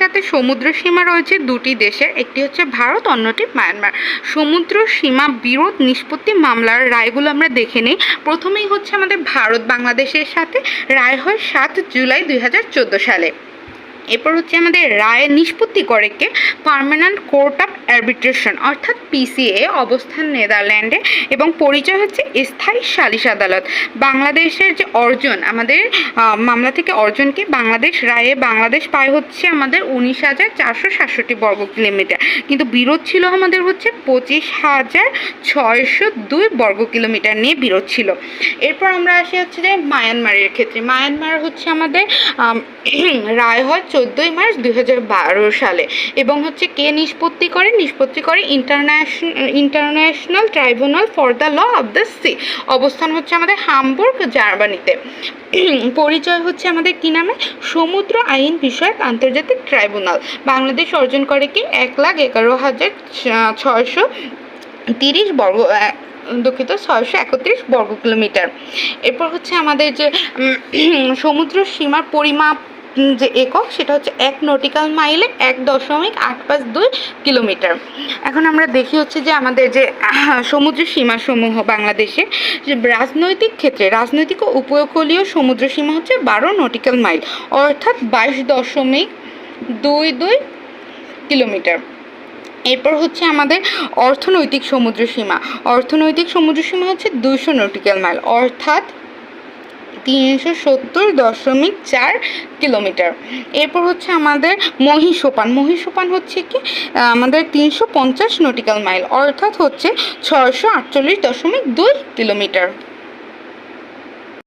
সাথে সমুদ্র সীমা রয়েছে দুটি দেশের, একটি হচ্ছে ভারত, অন্যটি মায়ানমার। সমুদ্র সীমা বিরোধ নিষ্পত্তি মামলার রায়গুলো আমরা দেখে নিই। প্রথমেই হচ্ছে আমাদের ভারত বাংলাদেশের সাথে। রায় হয় সাত জুলাই দুই হাজার চোদ্দ সালে। এরপর হচ্ছে আমাদের রায় নিষ্পত্তি করে কে? পার্মানেন্ট কোর্ট অফ আরবিট্রেশন অর্থাৎ পিসিএ অবস্থান নেদারল্যান্ডে। এবং পরিচয় হচ্ছে স্থায়ী সালিশ আদালত। বাংলাদেশের যে অর্জন, আমাদের মামলা থেকে অর্জনকে বাংলাদেশ রায়ে বাংলাদেশ পায় হচ্ছে আমাদের উনিশ হাজার চারশো সাতষট্টি বর্গ কিলোমিটার। কিন্তু বিরোধ ছিল আমাদের হচ্ছে পঁচিশ হাজার ছয়শো দুই বর্গ কিলোমিটার নিয়ে বিরোধ ছিল। এরপর আমরা আসি হচ্ছে যে মায়ানমারের ক্ষেত্রে। মায়ানমার হচ্ছে আমাদের রায় হয় চোদ্দোই মার্চ দুই হাজার বারো সালে। এবং হচ্ছে কে নিষ্পত্তি করে? নিষ্পত্তি করে ইন্টারন্যাশন international tribunal for the law of the sea অবস্থান হচ্ছে আমাদের হামবুর্গ, জার্মানিতে। পরিচয় হচ্ছে আমাদের কি নামে? সমুদ্র আইন বিষয়ক আন্তর্জাতিক ট্রাইব্যুনাল। বাংলাদেশ অর্জন করে কি? এক লাখ এগারো হাজার ছয়শো তিরিশ বর্গ দুঃখিত, ছয়শো একত্রিশ বর্গ কিলোমিটার এরপর হচ্ছে আমাদের যে সমুদ্র সীমার পরিমাপ যে একক, সেটা হচ্ছে এক নটিক্যাল মাইলে এক দশমিক আট পাঁচ দুই কিলোমিটার এখন আমরা দেখি হচ্ছে যে আমাদের যে সমুদ্র সীমাসমূহ বাংলাদেশে যে রাজনৈতিক ক্ষেত্রে, রাজনৈতিক ও উপকূলীয় সমুদ্র সীমা হচ্ছে বারো নটিক্যাল মাইল অর্থাৎ বাইশ দশমিক দুই দুই কিলোমিটার এরপর হচ্ছে আমাদের অর্থনৈতিক সমুদ্র সীমা, অর্থনৈতিক সমুদ্র সীমা হচ্ছে দুশো নটিক্যাল মাইল অর্থাৎ তিনশো সত্তর দশমিক চার কিলোমিটার। এরপর হচ্ছে আমাদের মহিষোপান। মহিষোপান হচ্ছে কি? আমাদের তিনশো পঞ্চাশ নটিক্যাল মাইল, অর্থাৎ হচ্ছে ছয়শো আটচল্লিশ দশমিক দুই কিলোমিটার।